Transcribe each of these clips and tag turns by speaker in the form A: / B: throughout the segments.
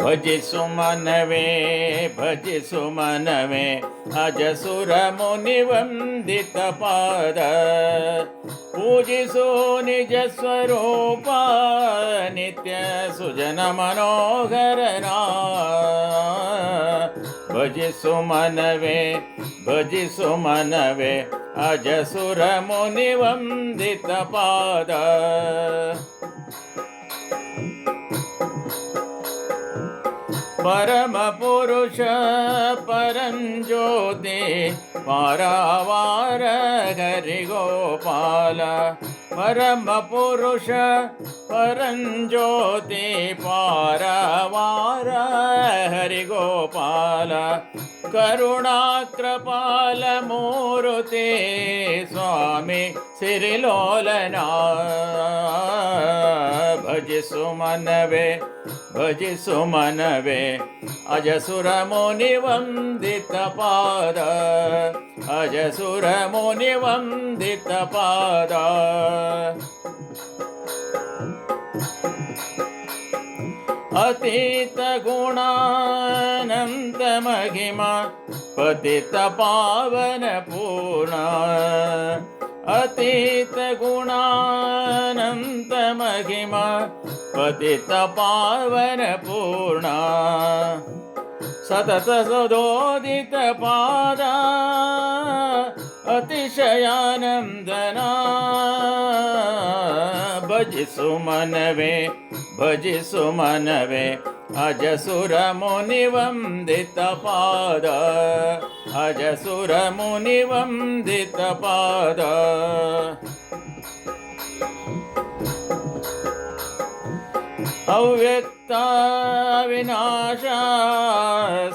A: भज सुमनवे भज सुमनवे अजसुरमुनिवन्दितपाद नित्य सुजन नित्यसुजनमनोहरना भज सुमनवे भज सुमनवे पाद। பரமபுருஷ பரஞ்சோதி பாராவார ஹரிகோபால. பரமபுருஷ பரஞ்சோதி பாராவார ஹரிகோபால. करुणात्र पालमुरुते स्वामी श्रिरिलोलना भजसुमनवे भजसुमनवे अजसुरमुनि वन्दित पाद अजसुर मुनिवन्दित पाद अतीतगुणानन्दमहिमा पतितपावनपूर्णा। अतीतगुणानन्दमहिमा पतितपावनपूर्णा। सततसदोदितपादा अतिशयानन्दना। भजसु मनवे भजि सुमनवे अजसुरमुनि वन्दितपाद अजसुरमुनि वन्दितपाद अव्यक्ताविनाशा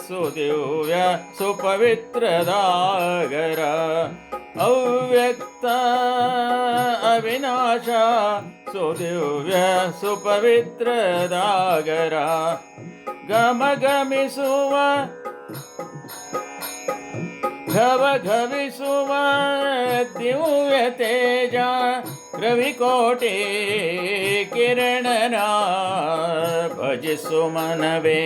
A: सुदिव्य सुपवित्रदागर अव्यक्ता अविनाशा सुदिव्य सुपवित्र ददागरा घव गमिषुव गवघमिषु वा दिव्यतेजा। रविकोटे किरणरा भज सुमनवे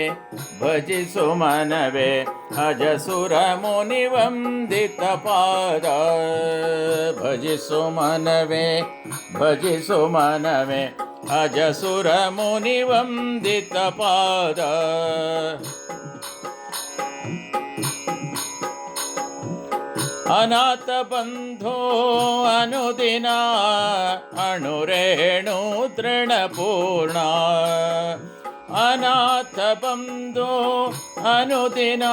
A: भजसुमनवे हज अजसुरमुनिवन्दितपाद मुनि वन्दितपाद भजसुमनवे भज सुमनवे हज ಅನಾಥ ಬಂಧೋ ಅನುದಿನ ಅಣುರೇಣು ತೃಣಪೂರ್ಣ ಅನಾಥ ಬಂಧೋ ಅನುದಿನ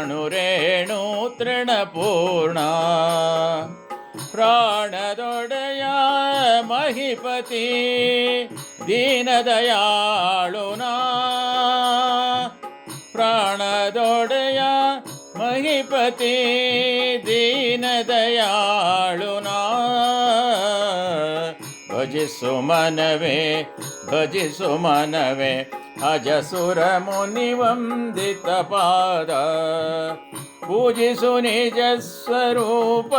A: ಅಣುರೇಣು ತೃಣಪೂರ್ಣ ಪ್ರಾಣದೊಡೆಯ ಮಹಿಪತಿ ದೀನದಯಾಳುನಾ. ಪ್ರಾಣದೊಡೆಯ ಮಹಿಪತಿ ದೀನದಯಾಳುನಾ ಭಜಿಸು ಮನವೇ ಭಜಿಸು ಮನವೇ, ಅಜಸುರ ಮುನಿ ವಂದಿತ ಪಾದ. ಪೂಜಿಸು ನಿಜ ಸ್ವರೂಪ,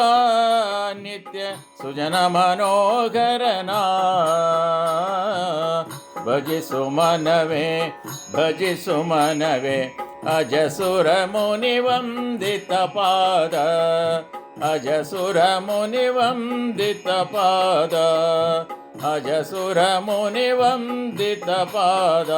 A: ನಿತ್ಯ ಸುಜನ ಮನೋಹರನ ಭಜಿಸು ಮನವೇ ಭಜಿಸು ಮನವೇ అజసురముని వందిత పాద అజసురముని వందిత పాద అజసురముని వందిత పాద.